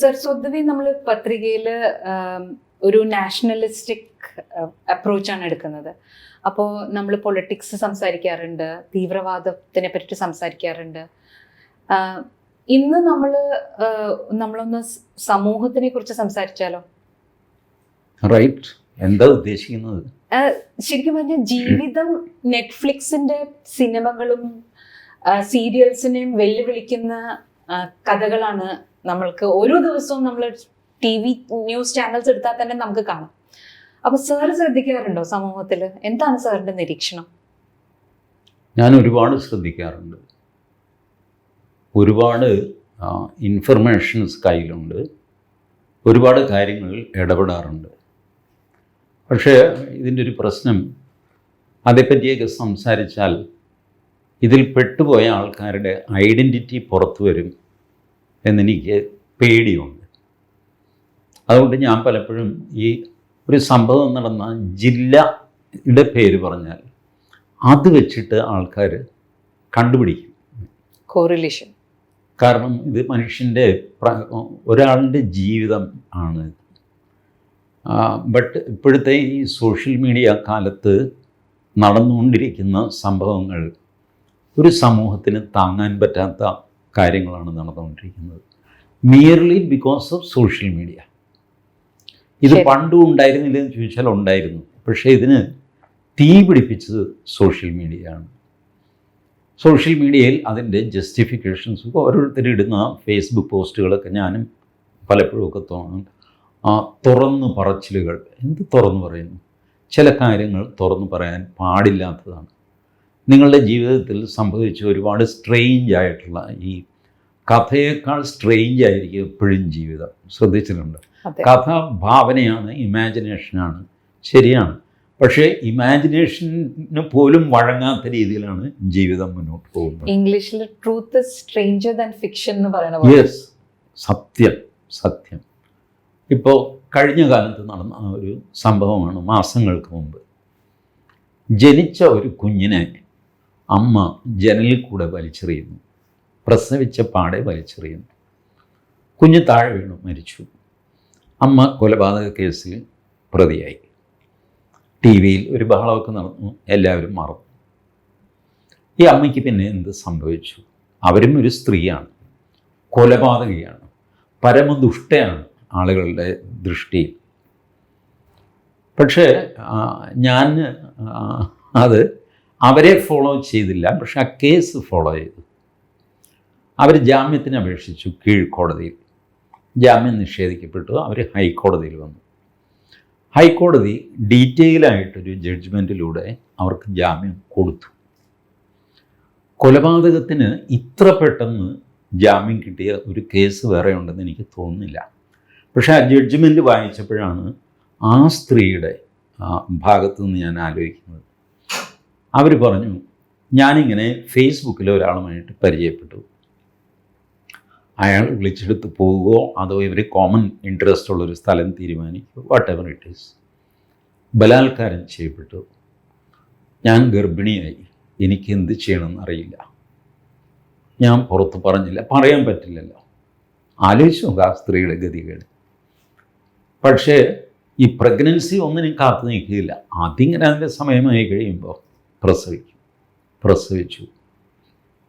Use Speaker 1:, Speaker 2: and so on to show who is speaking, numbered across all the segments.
Speaker 1: Sir സ്വതവേ നമ്മൾ പത്രികയിൽ ഒരു നാഷണലിസ്റ്റിക് അപ്രോച്ചാണ് എടുക്കുന്നത്. അപ്പോൾ നമ്മൾ പൊളിറ്റിക്സ് സംസാരിക്കാറുണ്ട് തീവ്രവാദത്തിനെ പറ്റി സംസാരിക്കാറുണ്ട്. ആഹ് ഇന്ന് നമ്മൾ നമ്മളൊന്ന് സമൂഹത്തിനെ കുറിച്ച് സംസാരിച്ചാലോ?
Speaker 2: റൈറ്റ് എന്താ ഉദ്ദേശിക്കുന്നത്?
Speaker 1: ശരിക്കും പറഞ്ഞാൽ ജീവിതം നെറ്റ്ഫ്ലിക്സിന്റെ സിനിമകളും സീരിയൽസിനെയും വെല്ലുവിളിക്കുന്ന കഥകളാണ് നമ്മൾക്ക് ഓരോ ദിവസവും നമ്മൾ ടി വി ന്യൂസ് ചാനൽസ് എടുത്താൽ തന്നെ നമുക്ക് കാണാം. അപ്പൊ സാർ ശ്രദ്ധിക്കാറുണ്ടോ സമൂഹത്തിൽ എന്താണ് സാറിന്റെ നിരീക്ഷണം?
Speaker 2: ഞാൻ ഒരുപാട് ശ്രദ്ധിക്കാറുണ്ട്. ഒരുപാട് ഇൻഫർമേഷൻസ് കയ്യിലുണ്ട്. ഒരുപാട് കാര്യങ്ങൾ ഇടപെടാറുണ്ട്. പക്ഷേ ഇതിന്റെ ഒരു പ്രശ്നം അതേപ്പറ്റിയൊക്കെ സംസാരിച്ചാൽ ഇതിൽ പെട്ടുപോയ ആൾക്കാരുടെ ഐഡന്റിറ്റി പുറത്തു വരും എന്നെനിക്ക് പേടിയുണ്ട്. അതുകൊണ്ട് ഞാൻ പലപ്പോഴും ഈ ഒരു സംഭവം നടന്ന ജില്ലയുടെ പേര് പറഞ്ഞാൽ അത് വെച്ചിട്ട് ആൾക്കാർ കണ്ടുപിടിക്കും.
Speaker 1: കോറിലേഷൻ
Speaker 2: കാരണം ഇത് മനുഷ്യന്റെ ഒരാളുടെ ജീവിതം ആണ്. ബട്ട് ഇപ്പോഴത്തെ ഈ സോഷ്യൽ മീഡിയ കാലത്ത് നടന്നുകൊണ്ടിരിക്കുന്ന സംഭവങ്ങൾ ഒരു സമൂഹത്തിന് താങ്ങാൻ പറ്റാത്ത കാര്യങ്ങളാണ് നടന്നുകൊണ്ടിരിക്കുന്നത്. Merely because of social media ഇത്. പണ്ടും ഉണ്ടായിരുന്നില്ലെന്ന് ചോദിച്ചാൽ ഉണ്ടായിരുന്നു. പക്ഷേ ഇതിന് തീ പിടിപ്പിച്ചത് സോഷ്യൽ മീഡിയ ആണ്. സോഷ്യൽ മീഡിയയിൽ അതിന്റെ ജസ്റ്റിഫിക്കേഷൻസ് ഓരോരുത്തരിടുന്ന ഫേസ്ബുക്ക് പോസ്റ്റുകളൊക്കെ ഞാനും പലപ്പോഴും ഒക്കെ തോന്നുന്നുണ്ട് ആ തുറന്നു പറച്ചിലുകൾ. എന്ത് തുറന്നു പറയുന്നു? ചില കാര്യങ്ങൾ തുറന്നു പറയാൻ പാടില്ലാത്തതാണ്. നിങ്ങളുടെ ജീവിതത്തിൽ സംഭവിച്ച ഒരുപാട് സ്ട്രെയിഞ്ച് ആയിട്ടുള്ള ഈ കഥയേക്കാൾ സ്ട്രെയിഞ്ച് ആയിരിക്കും എപ്പോഴും ജീവിതം. ശ്രദ്ധിച്ചിട്ടുണ്ട്. കഥ ഭാവനയാണ് ഇമാജിനേഷനാണ് ശരിയാണ്. പക്ഷേ ഇമാജിനേഷന് പോലും വഴങ്ങാത്ത രീതിയിലാണ് ജീവിതം മുന്നോട്ട് പോകുന്നത്.
Speaker 1: ഇംഗ്ലീഷിൽ ട്രൂത്ത് സ്ട്രേഞ്ചർ ദാൻ ഫിക്ഷൻ എന്ന് പറയുന്ന
Speaker 2: യെസ് സത്യം. സത്യം. ഇപ്പോൾ കഴിഞ്ഞ കാലത്ത് നടന്ന ഒരു സംഭവമാണ് മാസങ്ങൾക്ക് മുമ്പ്. ജനിച്ച ഒരു കുഞ്ഞിനെ അമ്മ ജനലിൽ കൂടെ വലിച്ചെറിയുന്നു. പ്രസവിച്ച പാടെ വലിച്ചെറിയുന്നു. കുഞ്ഞ് താഴെ വീണു മരിച്ചു. അമ്മ കൊലപാതക കേസിൽ പ്രതിയായി. ടി വിയിൽ ഒരു ബഹളമൊക്കെ നടന്നു എല്ലാവരും മറന്നു. ഈ അമ്മയ്ക്ക് പിന്നെ എന്ത് സംഭവിച്ചു? അവരും ഒരു സ്ത്രീയാണ് കൊലപാതകയാണ് പരമദുഷ്ടയാണ് ആളുകളുടെ ദൃഷ്ടി. പക്ഷേ ഞാൻ അത് അവരെ ഫോളോ ചെയ്തില്ല. പക്ഷെ ആ കേസ് ഫോളോ ചെയ്തു. അവർ ജാമ്യത്തിന് അപേക്ഷിച്ചു കീഴ്ക്കോടതിയിൽ. ജാമ്യം നിഷേധിക്കപ്പെട്ടു. അവർ ഹൈക്കോടതിയിൽ വന്നു. ഹൈക്കോടതി ഡീറ്റെയിലായിട്ടൊരു ജഡ്ജ്മെന്റിലൂടെ അവർക്ക് ജാമ്യം കൊടുത്തു. കൊലപാതകത്തിന് ഇത്ര പെട്ടെന്ന് ജാമ്യം കിട്ടിയ ഒരു കേസ് വേറെ ഉണ്ടെന്ന് എനിക്ക് തോന്നുന്നില്ല. പക്ഷേ ആ ജഡ്ജ്മെന്റ് വായിച്ചപ്പോഴാണ് ആ സ്ത്രീയുടെ ഭാഗത്തു നിന്ന് ഞാൻ ആലോചിക്കുന്നത് അവർ പറഞ്ഞു ഞാനിങ്ങനെ ഫേസ്ബുക്കിൽ ഒരാളുമായിട്ട് പരിചയപ്പെട്ടു. അയാൾ വിളിച്ചെടുത്ത് പോവുകയോ അതോ ഇവർ കോമൺ ഇൻട്രസ്റ്റ് ഉള്ളൊരു സ്ഥലം തീരുമാനിക്കുക വാട്ട് എവർ ഇറ്റ് ഈസ് ബലാത്കാരം ചെയ്യപ്പെട്ടു. ഞാൻ ഗർഭിണിയായി. എനിക്ക് എന്ത് ചെയ്യണമെന്ന് അറിയില്ല. ഞാൻ പുറത്ത് പറഞ്ഞില്ല. പറയാൻ പറ്റില്ലല്ലോ. ആലോചിച്ചു നോക്കുക ആ സ്ത്രീയുടെ ഗതികേട്. പക്ഷേ ഈ പ്രഗ്നൻസി ഒന്നിനും കാത്തു നിൽക്കില്ല അതിങ്ങനെ അതിന്റെ സമയമായി കഴിയുമ്പോൾ പ്രസവിക്കും. പ്രസവിച്ചു.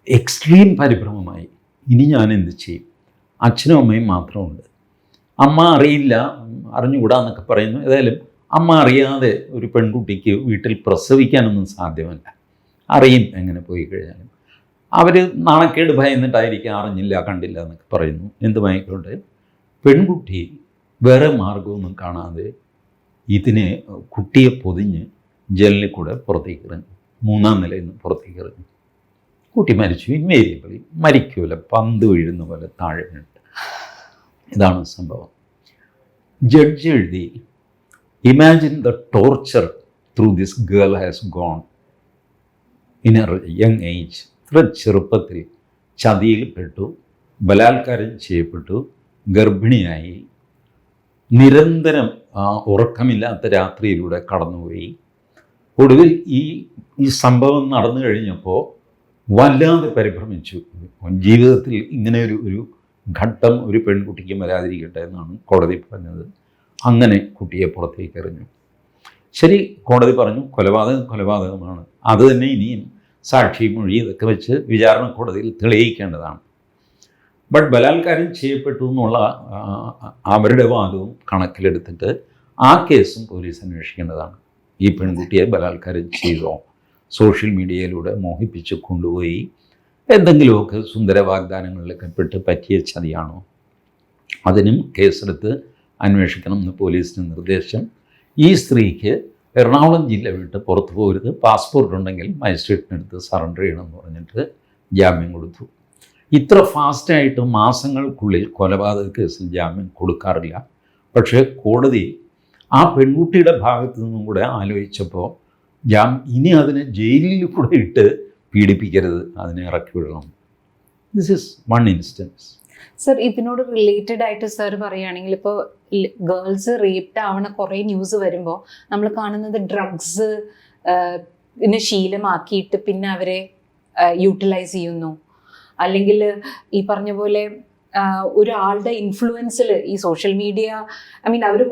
Speaker 2: എക്സ്ട്രീം പരിഭ്രമമായി. ഇനി ഞാൻ എന്ത് ചെയ്യും? അച്ഛനും അമ്മയും മാത്രമുണ്ട്. അമ്മ അറിയില്ല അറിഞ്ഞുകൂടാന്നൊക്കെ പറയുന്നു. ഏതായാലും അമ്മ അറിയാതെ ഒരു പെൺകുട്ടിക്ക് വീട്ടിൽ പ്രസവിക്കാനൊന്നും സാധ്യമല്ല. അറിയും എങ്ങനെ പോയി കഴിഞ്ഞാലും. അവർ നാണക്കേട് ഭയന്നിട്ടായിരിക്കും അറിഞ്ഞില്ല കണ്ടില്ല എന്നൊക്കെ പറയുന്നു. എന്തുമായിക്കോട്ടെ പെൺകുട്ടി വേറെ മാർഗമൊന്നും കാണാതെ ഇതിനെ കുട്ടിയെ പൊതിഞ്ഞ് ജനലിൽ കൂടെ പുറത്തേക്ക് എറിഞ്ഞു മൂന്നാം നിലയിൽ നിന്ന് പുറത്തേക്ക് ഇറങ്ങി. കുട്ടി മരിച്ചു. ഇൻവേരിയബിളി മരിക്കൂല പന്ത് വീഴുന്ന പോലെ താഴെ വീണിട്ട് ഇതാണ് സംഭവം. ജഡ്ജ് എഴുതി imagine the torture through this girl has gone in a young age ചെറുപ്പത്തിൽ ചതിയിൽപ്പെട്ടു ബലാത്കാരം ചെയ്യപ്പെട്ടു ഗർഭിണിയായി നിരന്തരം ഉറക്കമില്ലാത്ത രാത്രിയിലൂടെ കടന്നുപോയി. ഒടുവിൽ ഈ ഈ സംഭവം നടന്നു കഴിഞ്ഞപ്പോൾ വല്ലാതെ പരിഭ്രമിച്ചു. ജീവിതത്തിൽ ഇങ്ങനെ ഒരു ഒരു ഘട്ടം ഒരു പെൺകുട്ടിക്ക് വരാതിരിക്കട്ടെ എന്നാണ് കോടതി പറഞ്ഞത്. അങ്ങനെ കുട്ടിയെ പുറത്തേക്ക് എറിഞ്ഞു. ശരി കോടതി പറഞ്ഞു കൊലപാതകം കൊലപാതകമാണ്. അത് തന്നെ ഇനിയും സാക്ഷി മൊഴി ഇതൊക്കെ വെച്ച് വിചാരണ കോടതിയിൽ തെളിയിക്കേണ്ടതാണ്. ബട്ട് ബലാത്കാരം ചെയ്യപ്പെട്ടു എന്നുള്ള അവരുടെ വാദവും കണക്കിലെടുത്തിട്ട് ആ കേസും പോലീസ് അന്വേഷിക്കേണ്ടതാണ്. ഈ പെൺകുട്ടിയെ ബലാത്കാരം ചെയ്തോ? സോഷ്യൽ മീഡിയയിലൂടെ മോഹിപ്പിച്ച് കൊണ്ടുപോയി. എന്തെങ്കിലുമൊക്കെ സുന്ദര വാഗ്ദാനങ്ങളിലൊക്കെ പെട്ട് പറ്റിയ ചതിയാണോ? അതിനും കേസെടുത്ത് അന്വേഷിക്കണം എന്ന് പോലീസിന് നിർദ്ദേശം. ഈ സ്ത്രീക്ക് എറണാകുളം ജില്ല വിട്ട് പുറത്തു പോകരുത്. പാസ്പോർട്ട് ഉണ്ടെങ്കിൽ മജിസ്ട്രേറ്റിനടുത്ത് സറണ്ടർ ചെയ്യണമെന്ന് പറഞ്ഞിട്ട് ജാമ്യം കൊടുത്തു. ഇത്ര ഫാസ്റ്റായിട്ട് മാസങ്ങൾക്കുള്ളിൽ കൊലപാതക കേസിൽ ജാമ്യം കൊടുക്കാറില്ല. പക്ഷേ കോടതി ആ പെൺകുട്ടിയുടെ ഭാഗത്തു നിന്നും കൂടെ ആലോചിച്ചപ്പോൾ ഞാൻ ഇനി അതിനെ ജയിലിൽ കൂടെ ഇട്ട് പീഡിപ്പിക്കരുത് അതിനെ ഇറക്കി വിടണം. This is one instance
Speaker 1: sir ഇതിനോട് റിലേറ്റഡ് ആയിട്ട് സർ പറയുകയാണെങ്കിൽ ഇപ്പോൾ ഗേൾസ് റേപ്ഡ് ആവണ കുറേ ന്യൂസ് വരുമ്പോൾ നമ്മൾ കാണുന്നത് ഡ്രഗ്സ് പിന്നെ ശീലമാക്കിയിട്ട് പിന്നെ അവരെ യൂട്ടിലൈസ് ചെയ്യുന്നു. അല്ലെങ്കിൽ ഈ പറഞ്ഞ പോലെ ഒരാളുടെ ഇൻഫ്ലുവൻസിൽ ഈ സോഷ്യൽ മീഡിയ ഐ മീൻ അവർ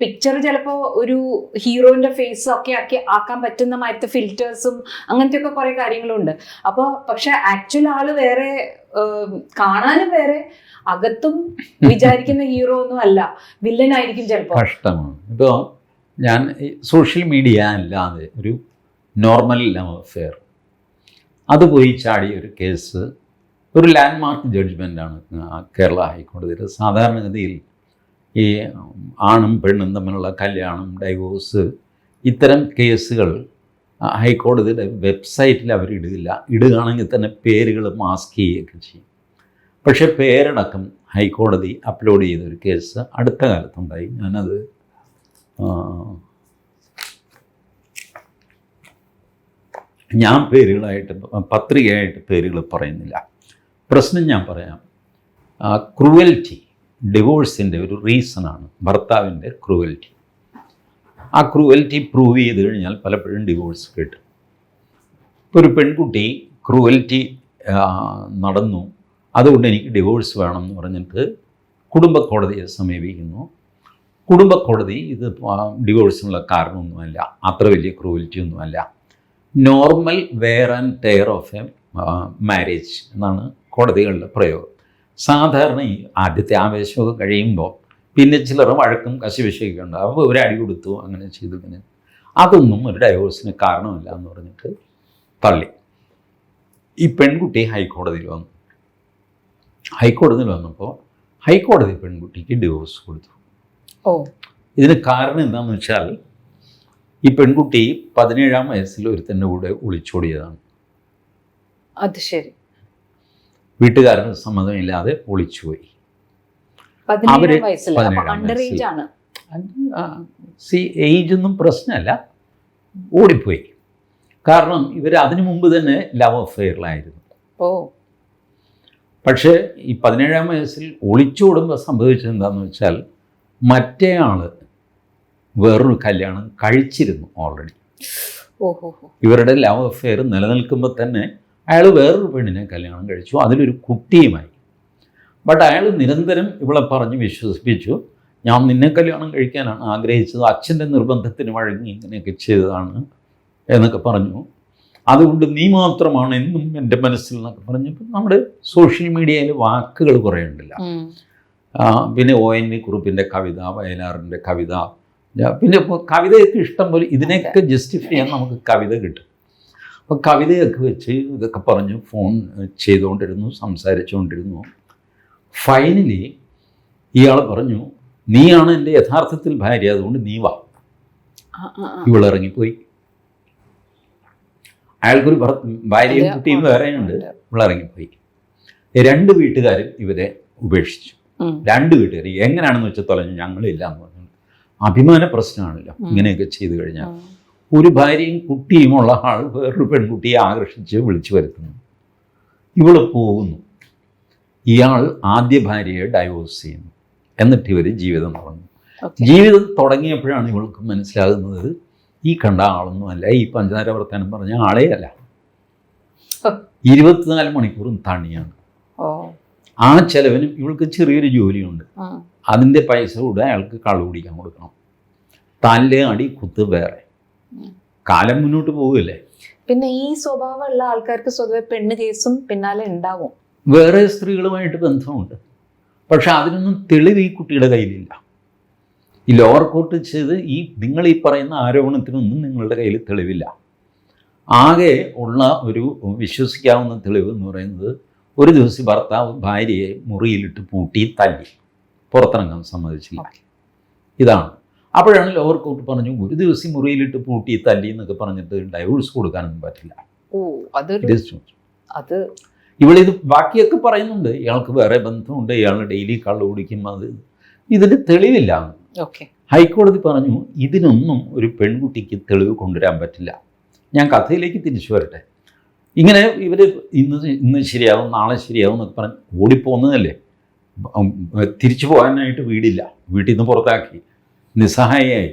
Speaker 1: പിക്ചർ ചിലപ്പോൾ ഒരു ഹീറോയിന്റെ ഫേസ് ഒക്കെ ആക്കി ആക്കാൻ പറ്റുന്ന മാറ്റത്തെ ഫിൽറ്റേഴ്സും അങ്ങനത്തെ ഒക്കെ കുറേ കാര്യങ്ങളുണ്ട്. അപ്പോൾ പക്ഷെ ആക്ച്വൽ ആൾ വേറെ കാണാനും വേറെ അകത്തും വിചാരിക്കുന്ന ഹീറോ ഒന്നും അല്ല. വില്ലൻ ആയിരിക്കും ചിലപ്പോ.
Speaker 2: കഷ്ടമാണ്. ഇപ്പോൾ ഞാൻ സോഷ്യൽ മീഡിയ അല്ലാതെ ഒരു നോർമൽ അഫെയർ അത് പോയി ചാടിയ ഒരു കേസ് ഒരു ലാൻഡ് ലാൻഡ്മാർക്ക് ജഡ്ജ്മെന്റാണ് കേരള ഹൈക്കോടതിയിൽ സാധാരണഗതിയിൽ ഈ ആണും പെണ്ണും തമ്മിലുള്ള കല്യാണം ഡൈവോഴ്സ് ഇത്തരം കേസുകൾ ഹൈക്കോടതിയുടെ വെബ്സൈറ്റിൽ അവർ ഇടുകയില്ല ഇടുകയാണെങ്കിൽ തന്നെ പേരുകൾ മാസ്ക് ചെയ്യുകയൊക്കെ ചെയ്യും. പക്ഷേ പേരടക്കം ഹൈക്കോടതി അപ്ലോഡ് ചെയ്തൊരു കേസ് അടുത്ത കാലത്തുണ്ടായി. ഞാനത് ഞാൻ പേരുകളായിട്ട് പത്രികയായിട്ട് പേരുകൾ പറയുന്നില്ല. പ്രശ്നം ഞാൻ പറയാം. ക്രൂവൽറ്റി ഡിവോഴ്സിന്റെ ഒരു റീസണാണ് ഭർത്താവിന്റെ ക്രൂവൽറ്റി. ആ ക്രൂവൽറ്റി പ്രൂവ് ചെയ്ത് കഴിഞ്ഞാൽ പലപ്പോഴും ഡിവോഴ്സ് കിട്ടും. ഒരു പെൺകുട്ടി ക്രൂവൽറ്റി നടന്നു. അതുകൊണ്ട് എനിക്ക് ഡിവോഴ്സ് വേണം എന്ന് പറഞ്ഞിട്ട് കുടുംബ കോടതിയെ സമീപിക്കുന്നു. കുടുംബ കോടതി ഇത് ഡിവോഴ്സിനുള്ള കാരണമൊന്നുമല്ല. അത്ര വലിയ ക്രൂവൽറ്റി ഒന്നുമല്ല normal wear and tear of a marriage എന്നാണ് കോടതികളുടെ പ്രയോഗം. സാധാരണ ഈ ആദ്യത്തെ ആവേശമൊക്കെ കഴിയുമ്പോൾ പിന്നെ ചിലർ വഴക്കും കശിവശയൊക്കെ ഉണ്ട്. അപ്പോൾ ഒരു അടി കൊടുത്തു അങ്ങനെ ചെയ്തു പിന്നെ അതൊന്നും ഒരു ഡൈവോഴ്സിന് കാരണമില്ല എന്ന് പറഞ്ഞിട്ട് തള്ളി. ഈ പെൺകുട്ടി ഹൈക്കോടതിയിൽ വന്നു. ഹൈക്കോടതിയിൽ വന്നപ്പോൾ ഹൈക്കോടതി പെൺകുട്ടിക്ക് ഡിവോഴ്സ് കൊടുത്തു.
Speaker 1: ഓ.
Speaker 2: ഇതിന് കാരണം എന്താണെന്ന് വെച്ചാൽ ഈ പെൺകുട്ടി പതിനേഴാം വയസ്സിൽ ഒരുത്തന്റെ കൂടെ ഒളിച്ചോടിയതാണ്.
Speaker 1: അത് ശരി.
Speaker 2: വീട്ടുകാരുടെ സമ്മതമില്ലാതെ ഒളിച്ചുപോയി.
Speaker 1: അവർ
Speaker 2: സി ഏജ് ഒന്നും പ്രശ്നമല്ല. ഓടിപ്പോയി. കാരണം ഇവർ അതിനു മുമ്പ് തന്നെ ലവ് അഫെയറിലായിരുന്നു
Speaker 1: ഓ.
Speaker 2: പക്ഷേ ഈ പതിനേഴാം വയസ്സിൽ ഒളിച്ചോടുമ്പോൾ സംഭവിച്ചത് എന്താണെന്ന് വെച്ചാൽ മറ്റേ ആൾ വേറൊരു കല്യാണം കഴിച്ചിരുന്നു ഓൾറെഡി
Speaker 1: ഓഹോ
Speaker 2: ഇവരുടെ ലവ് അഫെയർ നിലനിൽക്കുമ്പോൾ തന്നെ അയാൾ വേറൊരു പെണ്ണിനെ കല്യാണം കഴിച്ചു. അതിലൊരു കുട്ടിയുമായി. ബട്ട് അയാൾ നിരന്തരം ഇവളെ പറഞ്ഞ് വിശ്വസിപ്പിച്ചു. ഞാൻ നിന്നെ കല്യാണം കഴിക്കാനാണ് ആഗ്രഹിച്ചത്. അച്ഛന്റെ നിർബന്ധത്തിന് വഴങ്ങി ഇങ്ങനെയൊക്കെ ചെയ്തതാണ് എന്നൊക്കെ പറഞ്ഞു. അതുകൊണ്ട് നീ മാത്രമാണ് എന്നും എന്റെ മനസ്സിൽ എന്നൊക്കെ പറഞ്ഞപ്പോൾ നമ്മുടെ സോഷ്യൽ മീഡിയയിൽ വാക്കുകൾ കുറേ ഉണ്ടല്ല. പിന്നെ ഒ എൻ വി കുറുപ്പിന്റെ കവിത വയലാറിന്റെ കവിത. പിന്നെ കവിതയൊക്കെ ഇഷ്ടം പോലെ ഇതിനെയൊക്കെ ജസ്റ്റിഫൈ ചെയ്യാൻ നമുക്ക് കവിത കിട്ടും. അപ്പോൾ കവിതയൊക്കെ വെച്ച് ഇതൊക്കെ പറഞ്ഞു ഫോൺ ചെയ്തുകൊണ്ടിരുന്നു സംസാരിച്ചുകൊണ്ടിരുന്നു. ഫൈനലി ഇയാൾ പറഞ്ഞു നീയാണ് എന്റെ യഥാർത്ഥത്തിൽ ഭാര്യ അതുകൊണ്ട് നീ വാ. ഇവളിറങ്ങിപ്പോയി അയാൾക്കൊരു ഭാര്യയും കുട്ടിയും വേറെയുണ്ട്. ഇവളിറങ്ങിപ്പോയി രണ്ട് വീട്ടുകാരും ഇവരെ ഉപേക്ഷിച്ചു. രണ്ട് വീട്ടുകാർ എങ്ങനെയാണെന്ന് വെച്ചാൽ തൊലഞ്ഞു ഞങ്ങളില്ല എന്ന് പറഞ്ഞു. അഭിമാന പ്രശ്നമാണല്ലോ ഇങ്ങനെയൊക്കെ ചെയ്തു കഴിഞ്ഞാൽ. ഒരു ഭാര്യയും കുട്ടിയുമുള്ള ആൾ വേറൊരു പെൺകുട്ടിയെ ആകർഷിച്ച് വിളിച്ചു വരുത്തുന്നു. ഇവൾ പോകുന്നു. ഇയാൾ ആദ്യ ഭാര്യയെ ഡൈവോഴ്സ് ചെയ്യുന്നു. എന്നിട്ട് ഇവർ ജീവിതം
Speaker 1: തുടങ്ങും
Speaker 2: ജീവിതം തുടങ്ങിയപ്പോഴാണ് ഇവൾക്ക് മനസ്സിലാകുന്നത് ഈ കണ്ട ആളൊന്നുമല്ല ഈ പഞ്ചനാര വർത്തമാനം പറഞ്ഞ ആളേ അല്ല. ഇരുപത്തിനാല് മണിക്കൂറും തണിയാണ്. ആ ചെലവിനും ഇവൾക്ക് ചെറിയൊരു ജോലിയുണ്ട്. അതിന്റെ പൈസ കൂടെ അയാൾക്ക് കള്ളു കുടിക്കാൻ കൊടുക്കണം. തല്ല് അടി കുത്ത് വേറെ. കാലം മുന്നോട്ട് പോവുകയല്ലേ?
Speaker 1: പിന്നെ ഈ സ്വഭാവമുള്ള ആൾക്കാർക്ക് സ്വതവേ പെണ്ണ് കേസും പിന്നാലെ ഉണ്ടാവും.
Speaker 2: വേറെ സ്ത്രീകളുമായിട്ട് ബന്ധമുണ്ട്. പക്ഷെ അതിനൊന്നും തെളിവ് ഈ കുട്ടിയുടെ കയ്യിലില്ല. ഈ ലോവർ കോർട്ട് ചെയ്ത് ഈ നിങ്ങൾ ഈ പറയുന്ന ആരോപണത്തിനൊന്നും നിങ്ങളുടെ കയ്യിൽ തെളിവില്ല. ആകെ ഉള്ള ഒരു വിശ്വസിക്കാവുന്ന തെളിവ് എന്ന് പറയുന്നത് ഒരു ദിവസം ഭർത്താവ് ഭാര്യയെ മുറിയിലിട്ട് പൂട്ടി തല്ലി. പുറത്തിറങ്ങാൻ സമ്മതിച്ചില്ല. ഇതാണ്. അപ്പോഴാണ് ലോവർ കോർട്ട് പറഞ്ഞു ഒരു ദിവസം മുറിയിലിട്ട് പൂട്ടി തല്ലി എന്നൊക്കെ പറഞ്ഞിട്ട് ഡൈവോഴ്സ് കൊടുക്കാനൊന്നും പറ്റില്ല.
Speaker 1: അത്
Speaker 2: ഇവളിത് ബാക്കിയൊക്കെ പറയുന്നുണ്ട്. ഇയാൾക്ക് വേറെ ബന്ധമുണ്ട്. ഇയാൾ ഡെയിലി കള്ളു കുടിക്കും. അത് ഇതിന് തെളിവില്ല.
Speaker 1: ഓക്കെ.
Speaker 2: ഹൈക്കോടതി പറഞ്ഞു ഇതിനൊന്നും ഒരു പെൺകുട്ടിക്ക് തെളിവ് കൊണ്ടുവരാൻ പറ്റില്ല. ഞാൻ കഥയിലേക്ക് തിരിച്ചു വരട്ടെ. ഇങ്ങനെ ഇവർ ഇന്ന് ഇന്ന് ശരിയാവും നാളെ ശരിയാവും എന്നൊക്കെ പറഞ്ഞ് ഓടിപ്പോകുന്നതല്ലേ? തിരിച്ചു പോകാനായിട്ട് വീടില്ല. വീട്ടിൽ നിന്ന് പുറത്താക്കി. നിസ്സഹായയായി.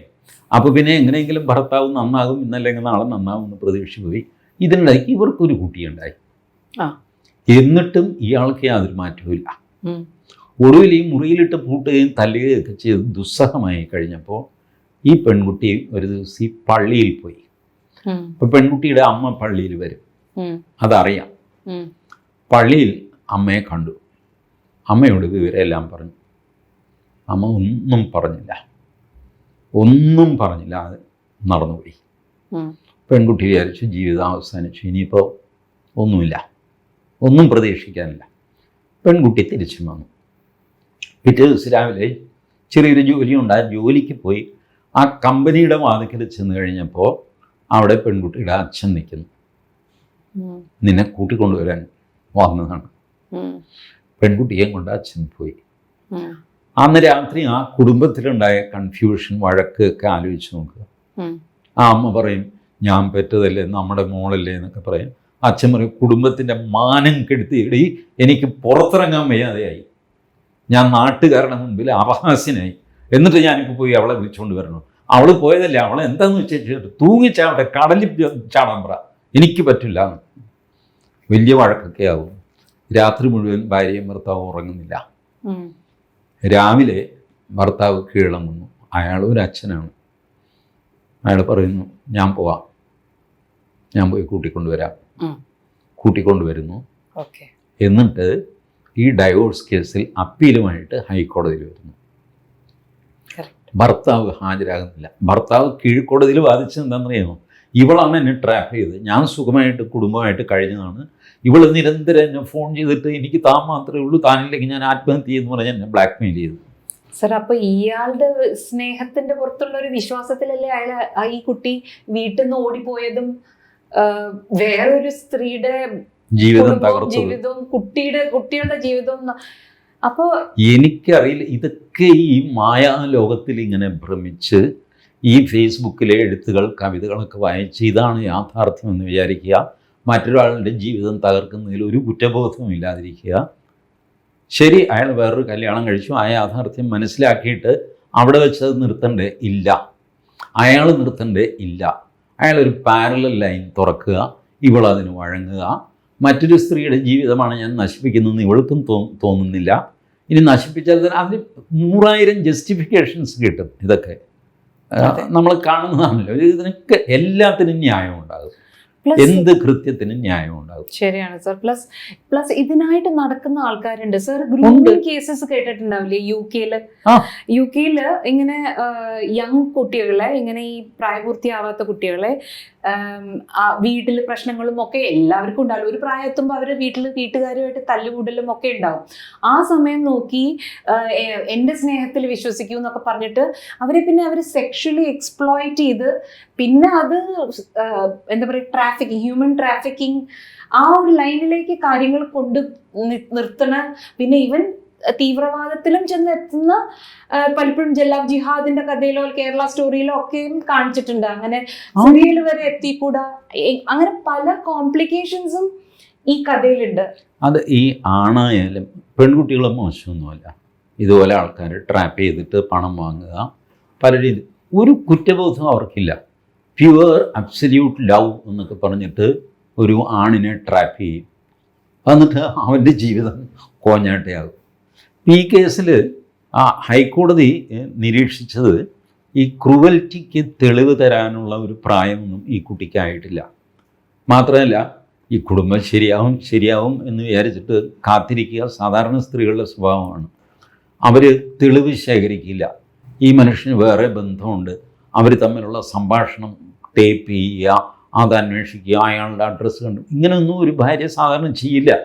Speaker 2: അപ്പോൾ പിന്നെ എങ്ങനെയെങ്കിലും ഭർത്താവ് നന്നാകും ഇന്നല്ലെങ്കിൽ നാളെ നന്നാകും എന്ന് പ്രതീക്ഷിച്ച് പോയി. ഇതിനിടയ്ക്ക് ഇവർക്കൊരു കുട്ടിയുണ്ടായി. എന്നിട്ടും ഇയാൾക്ക് യാതൊരു മാറ്റവുമില്ല. ഒടുവിൽ ഈ മുറിയിലിട്ട് പൂട്ടുകയും തല്ലുകയും ഒക്കെ ചെയ്ത് ദുസ്സഹമായി കഴിഞ്ഞപ്പോൾ ഈ പെൺകുട്ടി ഒരു ദിവസം ഈ പള്ളിയിൽ പോയി. അപ്പം പെൺകുട്ടിയുടെ അമ്മ പള്ളിയിൽ വരും. അതറിയാം. പള്ളിയിൽ അമ്മയെ കണ്ടു. അമ്മയോട് വിവരമെല്ലാം പറഞ്ഞു. അമ്മ ഒന്നും പറഞ്ഞില്ല. ഒന്നും പറഞ്ഞില്ല. നടന്നുപോയി. പെൺകുട്ടി വിചാരിച്ചു ജീവിതം അവസാനിച്ചു. ഇനിയിപ്പോൾ ഒന്നുമില്ല. ഒന്നും പ്രതീക്ഷിക്കാനില്ല. പെൺകുട്ടി തിരിച്ചു വന്നു. പിറ്റേ ദിവസം രാവിലെ ചെറിയൊരു ജോലി ഉണ്ട്. ആ ജോലിക്ക് പോയി ആ കമ്പനിയുടെ വാതിക്കൽ ചെന്ന് കഴിഞ്ഞപ്പോൾ അവിടെ പെൺകുട്ടിയുടെ അച്ഛൻ നിൽക്കുന്നു. നിന്നെ കൂട്ടിക്കൊണ്ടുവരാൻ വന്നതാണ്. പെൺകുട്ടിയെ കൊണ്ട് അച്ഛൻ പോയി. അന്ന് രാത്രി ആ കുടുംബത്തിലുണ്ടായ കൺഫ്യൂഷൻ വഴക്ക് ഒക്കെ ആലോചിച്ച് നോക്കുക. ആ അമ്മ പറയും ഞാൻ പെറ്റതല്ലേ നമ്മുടെ മോളല്ലേ എന്നൊക്കെ പറയും. അച്ഛൻ പറയും കുടുംബത്തിന്റെ മാനം കെടുത്തിയിടി എനിക്ക് പുറത്തിറങ്ങാൻ വയ്യാതെയായി. ഞാൻ നാട്ടുകാരുടെ മുമ്പിൽ അപഹാസ്യനായി. എന്നിട്ട് ഞാനിപ്പോൾ പോയി അവളെ വിളിച്ചുകൊണ്ട് വരണം? അവൾ പോയതല്ലേ അവളെ എന്താന്ന് വെച്ചിട്ട് തൂങ്ങിച്ചാവട്ടെ കടലിൽ ചാടാൻ പറ. എനിക്ക് പറ്റില്ല. വലിയ വഴക്കൊക്കെ ആവും. രാത്രി മുഴുവൻ ഭാര്യയും ഭർത്താവും ഉറങ്ങുന്നില്ല. രാവിലെ ഭർത്താവ് കീഴടങ്ങുന്നു അയാൾ ഒരു അച്ഛനാണ്. അയാൾ പറയുന്നു ഞാൻ പോവാം. ഞാൻ പോയി കൂട്ടിക്കൊണ്ടുവരാം. കൂട്ടിക്കൊണ്ടുവരുന്നു. എന്നിട്ട് ഈ ഡൈവോഴ്സ് കേസിൽ അപ്പീലുമായിട്ട് ഹൈക്കോടതിയിൽ വരുന്നു. ഭർത്താവ് ഹാജരാകുന്നില്ല. ഭർത്താവ് കീഴ്ക്കോടതിയിൽ വാദിച്ചത് എന്താണെന്നറിയാമോ? ഇവളാണ് എന്നെ ട്രാപ്പ് ചെയ്തത് ഞാൻ സുഖമായിട്ട് കുടുംബമായിട്ട് കഴിഞ്ഞതാണ്. ഇവൾ നിരന്തരം എന്നെ ഫോൺ ചെയ്തിട്ട് എനിക്ക് താൻ മാത്രമേ ഉള്ളൂ താനില്ലെങ്കിൽ ഞാൻ ആത്മഹത്യ ചെയ്യുമെന്ന് പറഞ്ഞ് എന്നെ ബ്ലാക്ക് മെയിൽ ചെയ്തു.
Speaker 1: സർ അപ്പൊ ഇയാളുടെ സ്നേഹത്തിന്റെ പുറത്തുള്ള ഒരു വിശ്വാസത്തിലല്ലേ അയാൾ ഈ കുട്ടി വീട്ടിൽ നിന്ന് ഓടിപ്പോയതും വേറൊരു സ്ത്രീയുടെ
Speaker 2: ജീവിതം തകർത്തു
Speaker 1: ജീവിതവും കുട്ടിയുടെ കുട്ടികളുടെ ജീവിതവും അപ്പോൾ അപ്പൊ
Speaker 2: എനിക്കറിയില്ല ഇതൊക്കെ ഈ മായാ ലോകത്തിൽ ഇങ്ങനെ ഭ്രമിച്ച് ഈ ഫേസ്ബുക്കിലെ എഴുത്തുകൾ കവിതകളൊക്കെ വായിച്ച് ഇതാണ് യാഥാർത്ഥ്യം എന്ന് വിചാരിക്കുക. മറ്റൊരാളുടെ ജീവിതം തകർക്കുന്നതിൽ ഒരു കുറ്റബോധവും ഇല്ലാതിരിക്കുക. ശരി അയാൾ വേറൊരു കല്യാണം കഴിച്ചു. ആ യാഥാർത്ഥ്യം മനസ്സിലാക്കിയിട്ട് അവിടെ വെച്ച് അത് നിർത്തണ്ടേ ഇല്ല. അയാൾ നിർത്തണ്ടേ ഇല്ല. അയാളൊരു പാരലൽ ലൈൻ തുറക്കുക ഇവൾ വഴങ്ങുക. മറ്റൊരു സ്ത്രീയുടെ ജീവിതമാണ് ഞാൻ നശിപ്പിക്കുന്നതെന്ന് ഇവൾക്കും തോന്നുന്നില്ല. ഇനി നശിപ്പിച്ചാൽ തന്നെ അതിന് നൂറായിരം ജസ്റ്റിഫിക്കേഷൻസ് കിട്ടും ഇതൊക്കെ. നമ്മൾ കാണുന്നതാണല്ലോ. ഇതിനൊക്കെ എല്ലാത്തിനും ന്യായം ഉണ്ടാകും
Speaker 1: പ്ലസ്
Speaker 2: എന്ത് കൃത്യത്തിനും ന്യായം ഉണ്ടാകും
Speaker 1: ശരിയാണ് സർ പ്ലസ് പ്ലസ് ഇതിനായിട്ട് നടക്കുന്ന ആൾക്കാരുണ്ട്. സർ. ഗ്രൂമിംഗ് കേസസ് കേട്ടിട്ടുണ്ടാവില്ലേ? യു
Speaker 2: കെയിൽ.
Speaker 1: യു കെയിൽ ഇങ്ങനെ യങ് കുട്ടികളെ ഇങ്ങനെ ഈ പ്രായപൂർത്തിയാവാത്ത കുട്ടികളെ വീട്ടിൽ പ്രശ്നങ്ങളും ഒക്കെ എല്ലാവർക്കും ഉണ്ടാവും ഒരു പ്രായത്തുമ്പോൾ അവരെ വീട്ടിൽ വീട്ടുകാരുമായിട്ട് തല്ലുകൂടലും ഒക്കെ ഉണ്ടാവും. ആ സമയം നോക്കി എന്റെ സ്നേഹത്തിൽ വിശ്വസിക്കൂ എന്നൊക്കെ പറഞ്ഞിട്ട് അവരെ പിന്നെ അവർ സെക്ഷലി എക്സ്പ്ലോയിറ്റ് ചെയ്ത് പിന്നെ അത് എന്താ പറയുക ട്രാഫിക് ഹ്യൂമൻ ട്രാഫിക്കിംഗ് ആ ഒരു ലൈനിലേക്ക് കാര്യങ്ങൾ കൊണ്ട് നിർത്തണ. പിന്നെ ഇവൻ തീവ്രവാദത്തിലും ചെന്ന് എത്തുന്ന പലപ്പോഴും ജല്ലാബ് ജിഹാദിന്റെ കഥയിലോ കേരള സ്റ്റോറിയിലോ ഒക്കെയും കാണിച്ചിട്ടുണ്ട്. അങ്ങനെ. സിറിയയിൽ വരെ എത്തിക്കൂടാ. അങ്ങനെ പല കോംപ്ലിക്കേഷൻസും ഈ കഥയിലുണ്ട്.
Speaker 2: അത് ഈ ആണായാലും പെൺകുട്ടികളും മോശമൊന്നുമല്ല. ഇതുപോലെ ആൾക്കാർ ട്രാപ്പ് ചെയ്തിട്ട് പണം വാങ്ങുക പല രീതി ഒരു കുറ്റബോധം അവർക്കില്ല. പ്യുവർ അബ്സല്യൂട്ട് ലവ് എന്നൊക്കെ പറഞ്ഞിട്ട് ഒരു ആണിനെ ട്രാപ്പ് ചെയ്യും. എന്നിട്ട് അവന്റെ ജീവിതം കോഞ്ഞാട്ടയാകും. ഈ കേസിൽ ആ ഹൈക്കോടതി നിരീക്ഷിച്ചത് ഈ ക്രൂവൽറ്റിക്ക് തെളിവ് തരാനുള്ള ഒരു പ്രായമൊന്നും ഈ കുട്ടിക്കായിട്ടില്ല. മാത്രമല്ല ഈ കുടുംബം ശരിയാവും ശരിയാവും എന്ന് വിചാരിച്ചിട്ട് കാത്തിരിക്കുക സാധാരണ സ്ത്രീകളുടെ സ്വഭാവമാണ്. അവർ തെളിവ് ശേഖരിക്കില്ല. ഈ മനുഷ്യന് വേറെ ബന്ധമുണ്ട്. അവർ തമ്മിലുള്ള സംഭാഷണം ടേപ്പ് ചെയ്യുക അത് അന്വേഷിക്കുക അയാളുടെ അഡ്രസ്സ് കണ്ടു. ഇങ്ങനെയൊന്നും ഒരു ഭാര്യ സാധാരണ ചെയ്യില്ല.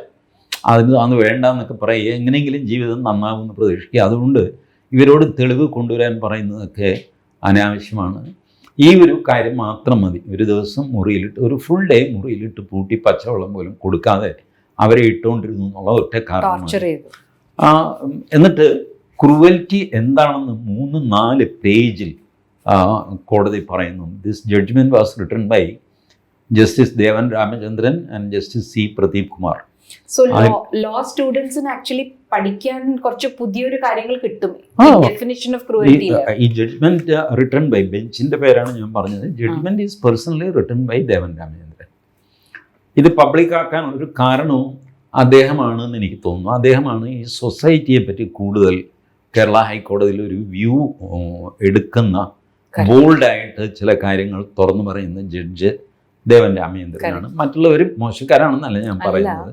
Speaker 2: അതിന് അന്ന് വേണ്ട എന്നൊക്കെ പറയുക. എങ്ങനെയെങ്കിലും ജീവിതം നന്നാവുമെന്ന് പ്രതീക്ഷിക്കുക. അതുകൊണ്ട് ഇവരോട് തെളിവ് കൊണ്ടുവരാൻ പറയുന്നതൊക്കെ അനാവശ്യമാണ്. ഈ ഒരു കാര്യം മാത്രം മതി. ഒരു ദിവസം മുറിയിലിട്ട് ഒരു ഫുൾ ഡേ മുറിയിലിട്ട് പൂട്ടി പച്ചവെള്ളം പോലും കൊടുക്കാതെ അവരെ ഇട്ടുകൊണ്ടിരുന്നു എന്നുള്ള ഒറ്റ കാരണം എന്നിട്ട് ക്രൂവൽറ്റി എന്താണെന്ന് മൂന്ന് നാല് പേജിൽ കോടതി പറയുന്നു. This judgment was written by justice Devan Ramachandran and justice C Pradeep Kumar
Speaker 1: so law സ്റ്റുഡൻസിന് ആക്ച്വലി പഠിക്കാൻ കുറച്ച് പുതിയൊരു കാര്യങ്ങൾ കിട്ടും. ഡെഫിനിഷൻ ഓഫ്
Speaker 2: ഈ ജഡ്ജ്മെന്റ് റിട്ടൺ ബൈ ബെഞ്ചിന്റെ പേരാണ് ഞാൻ പറഞ്ഞത്. Judgment is personally written by Devan Ramachandran ഇത് പബ്ലിക് ആക്കാൻ ഒരു കാരണവും അദ്ദേഹമാണെന്ന് എനിക്ക് തോന്നുന്നു. അദ്ദേഹമാണ് ഈ സൊസൈറ്റിയെ പറ്റി കൂടുതൽ കേരള ഹൈക്കോടതിയിൽ ഒരു വ്യൂ എടുക്കുന്ന. ബോൾഡായിട്ട് ചില കാര്യങ്ങൾ തുറന്നു പറയുന്ന ജഡ്ജ് ദേവൻ രാമചന്ദ്രനാണ് മറ്റുള്ളവരും മോശക്കാരാണെന്നല്ല ഞാൻ പറയുന്നത്.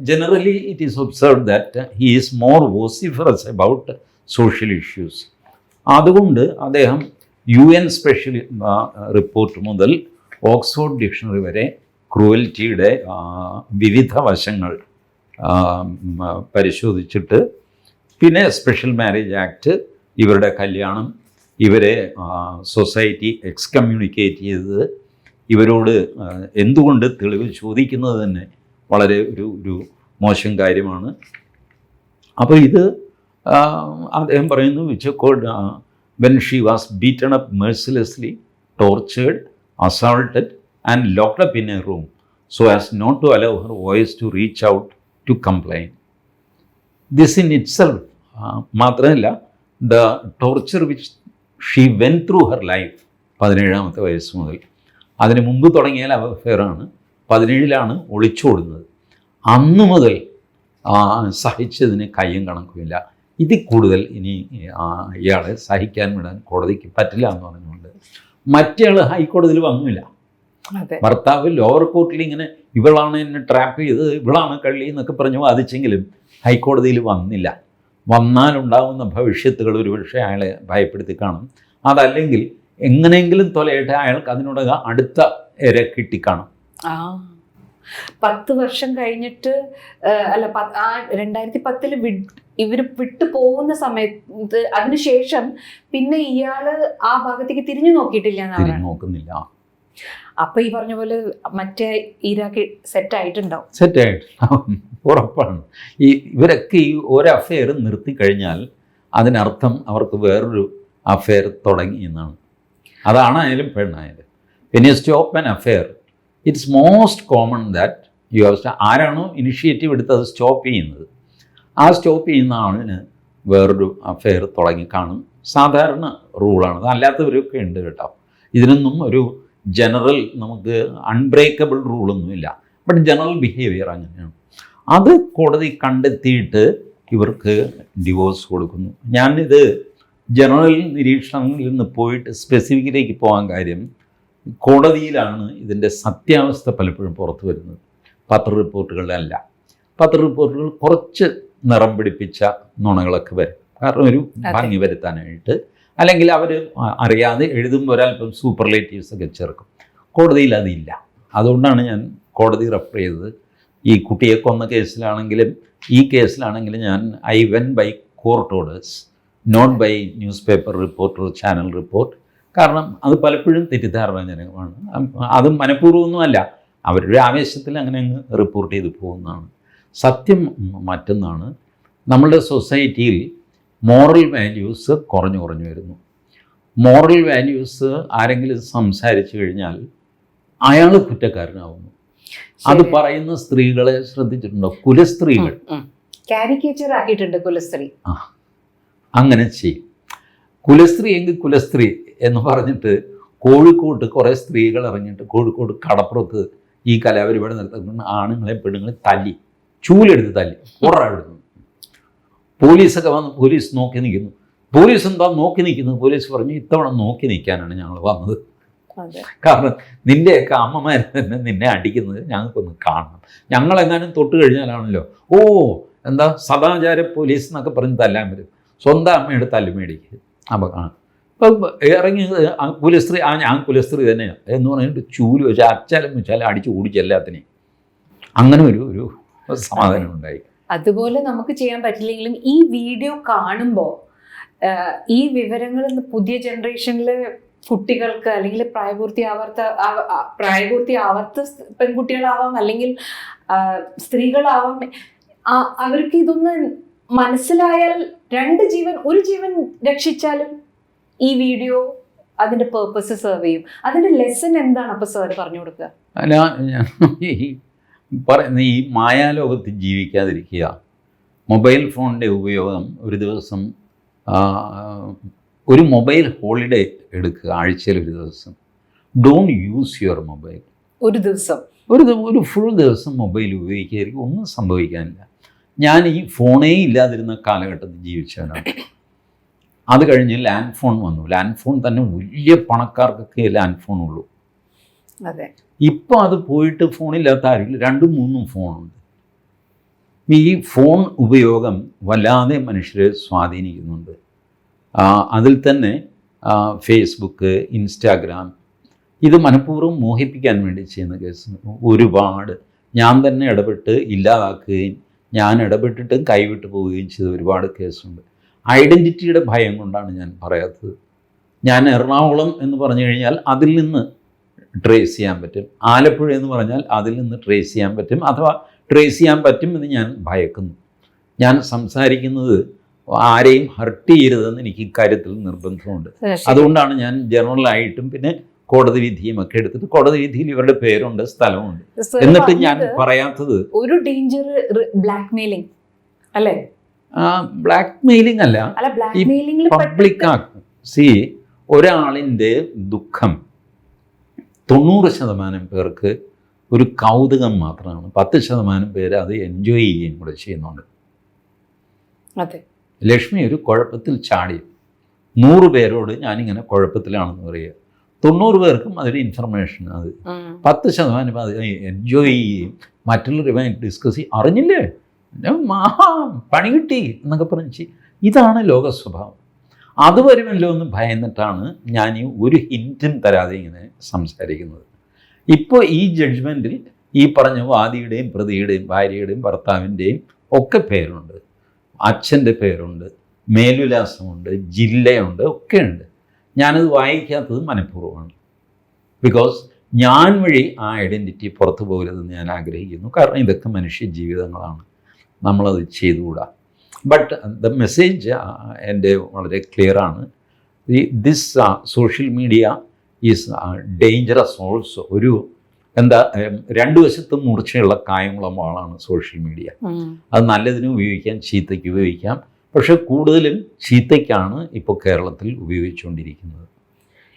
Speaker 2: Generally it is observe that he is more vociferous about social issues അതുകൊണ്ട് അദ്ദേഹം യു എൻ സ്പെഷ്യൽ റിപ്പോർട്ട് മുതൽ ഓക്സ്ഫോർഡ് ഡിക്ഷണറി വരെ ക്രൂവൽറ്റിയുടെ വിവിധ വശങ്ങൾ പരിശോധിച്ചിട്ട് പിന്നെ സ്പെഷ്യൽ മാരേജ് ആക്ട് ഇവരുടെ കല്യാണം ഇവരെ സൊസൈറ്റി എക്സ്കമ്മ്യൂണിക്കേറ്റ് ചെയ്തത് ഇവരോട് എന്തുകൊണ്ട് തെളിവ് ചോദിക്കുന്നത് തന്നെ വളരെ ഒരു ഒരു മോശം കാര്യമാണ്. അപ്പോൾ ഇത് അദ്ദേഹം പറയുന്നു which accord when she was beaten up mercilessly tortured assaulted and locked up in a room so as not to allow her voice to reach out to complain this in itself മാത്രമല്ല the torture which she went through her life പതിനേഴാമത്തെ വയസ്സ് മുതൽ. അതിന് മുമ്പ് തുടങ്ങിയ അഫെയറാണ് പതിനേഴിലാണ് ഒളിച്ചോടുന്നത് അന്ന് മുതൽ സഹിച്ചതിന് കയ്യും കണക്കുമില്ല ഇതിൽ കൂടുതൽ ഇനി ഇയാളെ സഹിക്കാൻ വിടാൻ കോടതിക്ക് പറ്റില്ല എന്ന് പറഞ്ഞുകൊണ്ട് മറ്റേയാൾ ഹൈക്കോടതിയിൽ വന്നില്ല. ഭർത്താവ് ലോവർ കോർട്ടിൽ ഇങ്ങനെ ഇവളാണ് എന്നെ ട്രാപ്പ് ചെയ്തത് ഇവളാണ് കള്ളി എന്നൊക്കെ പറഞ്ഞു വാദിച്ചെങ്കിലും ഹൈക്കോടതിയിൽ വന്നില്ല. വന്നാലുണ്ടാകുന്ന ഭവിഷ്യത്തുകൾ ഒരുപക്ഷെ അയാളെ ഭയപ്പെടുത്തി കാണും. അതല്ലെങ്കിൽ എങ്ങനെയെങ്കിലും തൊലയിട്ട് അയാൾക്ക് അതിനോട് അടുത്ത ഇര കിട്ടിക്കാണും.
Speaker 1: പത്ത് വർഷം കഴിഞ്ഞിട്ട് അല്ല ആ രണ്ടായിരത്തി പത്തിൽ ഇവർ വിട്ടു പോകുന്ന സമയത്ത് അതിനുശേഷം പിന്നെ ഇയാൾ ആ ഭാഗത്തേക്ക് തിരിഞ്ഞു നോക്കിയിട്ടില്ല
Speaker 2: നോക്കുന്നില്ല.
Speaker 1: അപ്പൊ ഈ പറഞ്ഞ പോലെ മറ്റേ ഇരാക്ക് സെറ്റ് ആയിട്ടുണ്ടാവും
Speaker 2: സെറ്റായിട്ട് ഉറപ്പാണ്. ഈ ഇവരൊക്കെ ഈ ഒരു അഫെയർ നിർത്തിക്കഴിഞ്ഞാൽ അതിനർത്ഥം അവർക്ക് വേറൊരു അഫെയർ തുടങ്ങി എന്നാണ്. അതാണായാലും പെണ്ണായാലും. പിന്നെ stop an affair it's most common that you have ആരാണോ ഇനിഷ്യേറ്റീവ് എടുത്ത് അത് സ്റ്റോപ്പ് ചെയ്യുന്നത്. ആ സ്റ്റോപ്പ് ചെയ്യുന്ന ആളിന് വേറൊരു അഫെയർ തുടങ്ങി കാണും. സാധാരണ റൂളാണ് അല്ലാത്തവരൊക്കെ ഉണ്ട് കേട്ടോ. ഇതിനൊന്നും ഒരു ജനറൽ നമുക്ക് അൺബ്രേക്കബിൾ റൂളൊന്നുമില്ല ബട്ട് ജനറൽ ബിഹേവിയർ അങ്ങനെയാണ്. അത് കോടതി കണ്ടെത്തിയിട്ട് ഇവർക്ക് ഡിവോഴ്സ് കൊടുക്കുന്നു. ഞാനിത് ജനറൽ നിരീക്ഷണങ്ങളിൽ നിന്ന് പോയിട്ട് സ്പെസിഫിക്കിലേക്ക് പോകാൻ കാര്യം കോടതിയിലാണ് ഇതിന്റെ സത്യാവസ്ഥ പലപ്പോഴും പുറത്തു വരുന്നത്. പത്ര റിപ്പോർട്ടുകളിലല്ല പത്ര റിപ്പോർട്ടുകൾ കുറച്ച് നിറം പിടിപ്പിച്ച നുണകളൊക്കെ വരും. കാരണം ഒരു. ഭംഗി വരുത്താനായിട്ട്. അല്ലെങ്കിൽ അവർ അറിയാതെ എഴുതുമ്പോൾ ഒരല്പം സൂപ്പർലേറ്റീവ്സ് ഒക്കെ ചേർക്കും. കോടതിയിൽ അതില്ല. അതുകൊണ്ടാണ് ഞാൻ കോടതി റെഫർ ചെയ്തത്. ഈ കുട്ടിയെ കൊന്ന കേസിലാണെങ്കിലും ഈ കേസിലാണെങ്കിലും ഞാൻ I went by court orders not by newspaper reporter channel report. കാരണം അത് പലപ്പോഴും തെറ്റിദ്ധാരണജനകമാണ്. അതും മനഃപൂർവമൊന്നുമല്ല. അവരുടെ ആവേശത്തിൽ അങ്ങനെ അങ്ങ് റിപ്പോർട്ട് ചെയ്ത് പോകുന്നതാണ്. സത്യം മറ്റൊന്നാണ്. നമ്മളുടെ സൊസൈറ്റിയിൽ മോറൽ വാല്യൂസ് കുറഞ്ഞു കുറഞ്ഞു വരുന്നു. മോറൽ വാല്യൂസ് ആരെങ്കിലും സംസാരിച്ചു കഴിഞ്ഞാൽ അയാൾ കുറ്റക്കാരനാവുന്നു. അത്. പറയുന്ന സ്ത്രീകളെ ശ്രദ്ധിച്ചിട്ടുണ്ടോ? കുലസ്ത്രീകൾ.
Speaker 1: കാരിക്കേച്ചർ ആക്കിയിട്ടുണ്ട് കുലസ്ത്രീ.
Speaker 2: അങ്ങനെ ചെയ്യും. കുലസ്ത്രീ എങ്കിൽ കുലസ്ത്രീ എന്ന് പറഞ്ഞിട്ട് കോഴിക്കോട്ട് കുറേ സ്ത്രീകൾ ഇറങ്ങിയിട്ട് കോഴിക്കോട് കടപ്പുറത്ത് ഈ കലാപരിപാടി നടത്തുന്ന ആണുങ്ങളെ പെണ്ണുങ്ങളെ തല്ലി. ചൂലെടുത്ത് തല്ലി. ഉറവെടുത്തു പോലീസൊക്കെ വന്ന് പോലീസ് നോക്കി നിൽക്കുന്നു. പോലീസ് എന്താ നോക്കി നിൽക്കുന്നത്? പോലീസ് പറഞ്ഞു ഇത്തവണ നോക്കി നിൽക്കാനാണ് ഞങ്ങൾ വന്നത്. കാരണം നിന്റെയൊക്കെ അമ്മമാർ തന്നെ നിന്നെ അടിക്കുന്നത് ഞങ്ങൾക്കൊന്ന് കാണണം. ഞങ്ങൾ ഞങ്ങളെങ്ങാനും തൊട്ട് കഴിഞ്ഞാലാണല്ലോ ഓ എന്താ സദാചാര പോലീസ് എന്നൊക്കെ പറഞ്ഞ് തല്ലാൻ വരും സ്വന്തം അമ്മയുടെ തല്ല് മേടിക്കുക അപ്പം ആ ഇപ്പം ഇറങ്ങി ആ കുലസ്ത്രീ ആ ഞാൻ കുലസ്ത്രീ തന്നെയാണ് എന്ന് പറഞ്ഞിട്ട് ചൂൽ വെച്ച് അച്ചാലും വെച്ചാലും അടിച്ച് ഓടിച്ച് എല്ലാത്തിനെയും. അങ്ങനെ ഒരു ഒരു സമാധാനം ഉണ്ടായി.
Speaker 1: അതുപോലെ നമുക്ക് ചെയ്യാൻ പറ്റില്ലെങ്കിലും ഈ വീഡിയോ കാണുമ്പോൾ ഈ വിവരങ്ങൾ പുതിയ ജനറേഷനിലെ കുട്ടികൾക്ക് അല്ലെങ്കിൽ പ്രായപൂർത്തി പ്രായപൂർത്തിയാവാത്ത പെൺകുട്ടികളാവാം അല്ലെങ്കിൽ സ്ത്രീകളാവാം. അവർക്ക് ഇതൊന്ന് മനസ്സിലായാൽ രണ്ട് ജീവൻ ഒരു ജീവൻ രക്ഷിച്ചാലും ഈ വീഡിയോ അതിന്റെ പേർപ്പസ് സെർവ് ചെയ്യും. അതിന്റെ ലെസൺ എന്താണ് അപ്പൊ സാർ പറഞ്ഞു കൊടുക്കുക?
Speaker 2: അല്ല ഞാൻ ഈ പറയുന്ന ഈ മായാലോകത്ത് ജീവിക്കാതിരിക്കുക. മൊബൈൽ ഫോണിന്റെ ഉപയോഗം ഒരു ദിവസം ഒരു മൊബൈൽ ഹോളിഡേ എടുക്കുക ആഴ്ചയിൽ ഒരു ദിവസം. ഡോണ്ട് യൂസ് യുവർ മൊബൈൽ
Speaker 1: ഒരു ദിവസം.
Speaker 2: ഒരു ഒരു ഫുൾ ദിവസം മൊബൈൽ ഉപയോഗിക്കുകയായിരിക്കും ഒന്നും സംഭവിക്കാനില്ല. ഞാൻ ഈ ഫോണേ ഇല്ലാതിരുന്ന കാലഘട്ടത്തിൽ ജീവിച്ചവനാണ്. അത് കഴിഞ്ഞ് ലാൻഡ് ഫോൺ വന്നു. ലാൻഡ് ഫോൺ തന്നെ വലിയ പണക്കാർക്കൊക്കെ ലാൻഡ് ഫോൺ ഉള്ളൂ.
Speaker 1: അതെ.
Speaker 2: ഇപ്പോൾ അത് പോയിട്ട് ഫോണില്ലാത്ത ആരും രണ്ടും മൂന്നും ഫോണുണ്ട് ഈ ഫോൺ ഉപയോഗം വല്ലാതെ മനുഷ്യരെ സ്വാധീനിക്കുന്നുണ്ട്. അതിൽ തന്നെ ഫേസ്ബുക്ക് ഇൻസ്റ്റാഗ്രാം ഇത് മനഃപൂർവം മോഹിപ്പിക്കാൻ വേണ്ടി ചെയ്യുന്ന കേസ് ഒരുപാട്. ഞാൻ തന്നെ ഇടപെട്ട് ഇല്ലാതാക്കുകയും ഞാൻ ഇടപെട്ടിട്ടും കൈവിട്ട് പോവുകയും ചെയ്ത ഒരുപാട് കേസുണ്ട് ഐഡന്റിറ്റിയുടെ ഭയം കൊണ്ടാണ് ഞാൻ പറയാത്തത്. ഞാൻ എറണാകുളം എന്ന് പറഞ്ഞു കഴിഞ്ഞാൽ അതിൽ നിന്ന് ട്രേസ് ചെയ്യാൻ പറ്റും. ആലപ്പുഴ എന്ന് പറഞ്ഞാൽ അതിൽ നിന്ന് ട്രേസ് ചെയ്യാൻ പറ്റും. അഥവാ ട്രേസ് ചെയ്യാൻ പറ്റും എന്ന് ഞാൻ ഭയക്കുന്നു. ഞാൻ സംസാരിക്കുന്നത് ആരെയും ഹർട്ട് ചെയ്യരുതെന്ന് എനിക്ക് ഇക്കാര്യത്തിൽ നിർബന്ധമുണ്ട്. അതുകൊണ്ടാണ് ഞാൻ ജനറലായിട്ടും പിന്നെ കോടതി വിധിയും ഒക്കെ എടുത്തിട്ട് കോടതി വിധിയിൽ ഇവരുടെ പേരുണ്ട് സ്ഥലമുണ്ട്. എന്നിട്ട് ഞാൻ പറയാത്തത്
Speaker 1: ഒരു ഡേഞ്ചർ ബ്ലാക്ക് മെയിലിംഗ് അല്ലെ?
Speaker 2: ബ്ലാക്ക് മെയിലിംഗ് അല്ല. പബ്ലിക് സി ഒരാളിന്റെ ദുഃഖം തൊണ്ണൂറ് ശതമാനം പേർക്ക് ഒരു കൗതുകം മാത്രമാണ്. പത്ത് ശതമാനം പേര് അത് എൻജോയ് ചെയ്യുകയും കൂടെ ചെയ്യുന്നുണ്ട്.
Speaker 1: അതെ.
Speaker 2: ലക്ഷ്മി ഒരു കുഴപ്പത്തിൽ ചാടി. നൂറ് പേരോട് ഞാനിങ്ങനെ കുഴപ്പത്തിലാണെന്ന് പറയുക. തൊണ്ണൂറ് പേർക്കും അതൊരു ഇൻഫർമേഷൻ അത്. പത്ത് ശതമാനം അത് എൻജോയ് ചെയ്യുകയും മറ്റുള്ളവരുമായി ഡിസ്കസ് ചെയ്യും അറിഞ്ഞില്ലേ? മഹാ പണി കിട്ടി എന്നൊക്കെ പറഞ്ഞ് ചെയ്യും. ഇതാണ് ലോക സ്വഭാവം. അത് വരുമല്ലോ എന്ന് ഭയന്നിട്ടാണ് ഞാൻ ഈ ഒരു ഹിന്റും തരാതെ ഇങ്ങനെ സംസാരിക്കുന്നത്. ഇപ്പോൾ ഈ ജഡ്ജ്മെന്റിൽ ഈ പറഞ്ഞ വാദിയുടെയും പ്രതിയുടെയും ഭാര്യയുടെയും ഭർത്താവിന്റെയും ഒക്കെ പേരുണ്ട്. അച്ഛന്റെ പേരുണ്ട് മേലുല്ലാസമുണ്ട് ജില്ലയുണ്ട് ഒക്കെയുണ്ട്. ഞാനത് വായിക്കാത്തത് മനഃപൂർവമാണ്. ബിക്കോസ് ഞാൻ വഴി ആ ഐഡന്റിറ്റി പുറത്തു പോകരുതെന്ന് ഞാൻ ആഗ്രഹിക്കുന്നു. കാരണം ഇതൊക്കെ മനുഷ്യ ജീവിതങ്ങളാണ്. നമ്മളത് ചെയ്തുകൂടാ. ബട്ട് ദ മെസ്സേജ് എന്റെ വളരെ ക്ലിയറാണ് this social media is dangerous also ഒരു എന്താ രണ്ടു വശത്തും മൂർച്ചയുള്ള കായമുള്ള വാളാണ് സോഷ്യൽ മീഡിയ. അത് നല്ലതിന് ഉപയോഗിക്കാം ചീത്തയ്ക്ക് ഉപയോഗിക്കാം. പക്ഷെ കൂടുതലും ചീത്തയ്ക്കാണ് ഇപ്പോൾ കേരളത്തിൽ ഉപയോഗിച്ചുകൊണ്ടിരിക്കുന്നത്.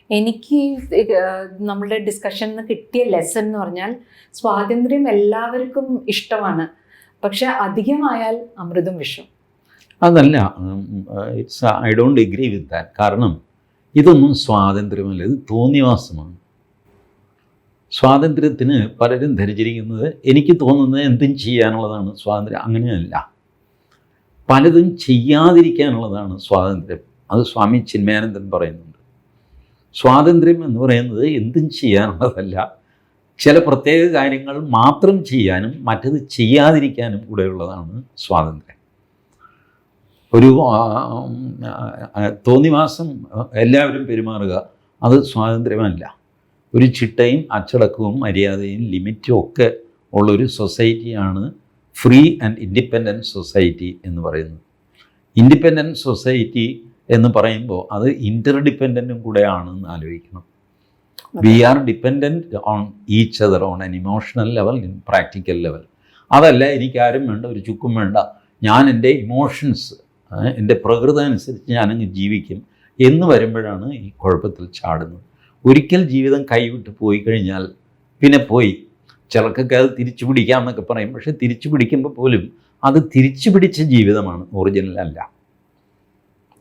Speaker 1: എനിക്ക് നമ്മുടെ നമ്മളുടെ ഡിസ്കഷനിൽ നിന്ന് കിട്ടിയ ലെസൺ എന്ന് പറഞ്ഞാൽ സ്വാതന്ത്ര്യം എല്ലാവർക്കും ഇഷ്ടമാണ്. പക്ഷെ അധികമായാൽ അമൃതും വിഷം
Speaker 2: അതല്ല it's I don't agree with that. കാരണം ഇതൊന്നും സ്വാതന്ത്ര്യമല്ല ഇത് തോന്നിവാസമാണ് സ്വാതന്ത്ര്യത്തിന് പലരും ധരിച്ചിരിക്കുന്നത് എനിക്ക് തോന്നുന്നത് എന്തും ചെയ്യാനുള്ളതാണ് സ്വാതന്ത്ര്യം. അങ്ങനെയല്ല. പലതും ചെയ്യാതിരിക്കാനുള്ളതാണ് സ്വാതന്ത്ര്യം. അത് സ്വാമി ചിന്മയാനന്ദൻ പറയുന്നുണ്ട്. സ്വാതന്ത്ര്യം എന്ന് പറയുന്നത് എന്തും ചെയ്യാനുള്ളതല്ല. ചില പ്രത്യേക കാര്യങ്ങൾ മാത്രം ചെയ്യാനും മറ്റത് ചെയ്യാതിരിക്കാനും കൂടെയുള്ളതാണ് സ്വാതന്ത്ര്യം. ഒരു തോന്നിവാസം എല്ലാവരും പെരുമാറുക അത് സ്വാതന്ത്ര്യമല്ല. ഒരു ചിട്ടയും അച്ചടക്കവും മര്യാദയും ലിമിറ്റും ഒക്കെ ഉള്ളൊരു സൊസൈറ്റിയാണ് ഫ്രീ ആൻഡ് ഇൻഡിപെൻഡന്റ് സൊസൈറ്റി എന്ന് പറയുന്നത്. ഇൻഡിപെൻഡന്റ് സൊസൈറ്റി എന്ന് പറയുമ്പോൾ അത് ഇന്റർഡിപ്പെൻഡന്റും കൂടെ ആണെന്ന് ആലോചിക്കണം we are dependent on each other on an emotional level in practical level. അതല്ല എനിക്കാരും വേണ്ട ഒരു ചുക്കും വേണ്ട. ഞാൻ എന്റെ ഇമോഷൻസ് എന്റെ പ്രകൃതം അനുസരിച്ച് ഞാനങ്ങ് ജീവിക്കും എന്ന് വരുമ്പോഴാണ് ഈ കുഴപ്പത്തിൽ ചാടുന്നത്. ഒരിക്കൽ ജീവിതം കൈവിട്ട് പോയി കഴിഞ്ഞാൽ പിന്നെ പോയി. ചിലർക്കൊക്കെ അത് തിരിച്ചു പിടിക്കാം എന്നൊക്കെ പറയും. പക്ഷെ തിരിച്ചു പിടിക്കുമ്പോൾ പോലും അത് തിരിച്ചു പിടിച്ച ജീവിതമാണ്. ഒറിജിനൽ അല്ല.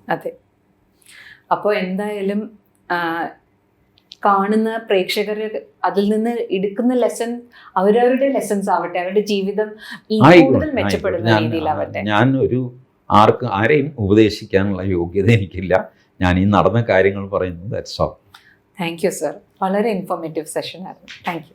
Speaker 1: അതെ. അപ്പോൾ എന്തായാലും കാണുന്ന പ്രേക്ഷകർ അതിൽ നിന്ന് എടുക്കുന്ന ലെസൺ അവരവരുടെ ലെസൺസ് ആവട്ടെ അവരുടെ ജീവിതം കൂടുതൽ മെച്ചപ്പെടുന്ന. രീതിയിലാവട്ടെ.
Speaker 2: ഞാൻ ഞാൻ ഒരു ആർക്ക് ആരെയും ഉപദേശിക്കാനുള്ള യോഗ്യത എനിക്കില്ല. ഞാൻ ഈ നടന്ന കാര്യങ്ങൾ പറയുന്നത് that's all
Speaker 1: thank you sir വളരെ ഇൻഫോർമേറ്റീവ് സെഷൻ ആയിരുന്നു. Thank you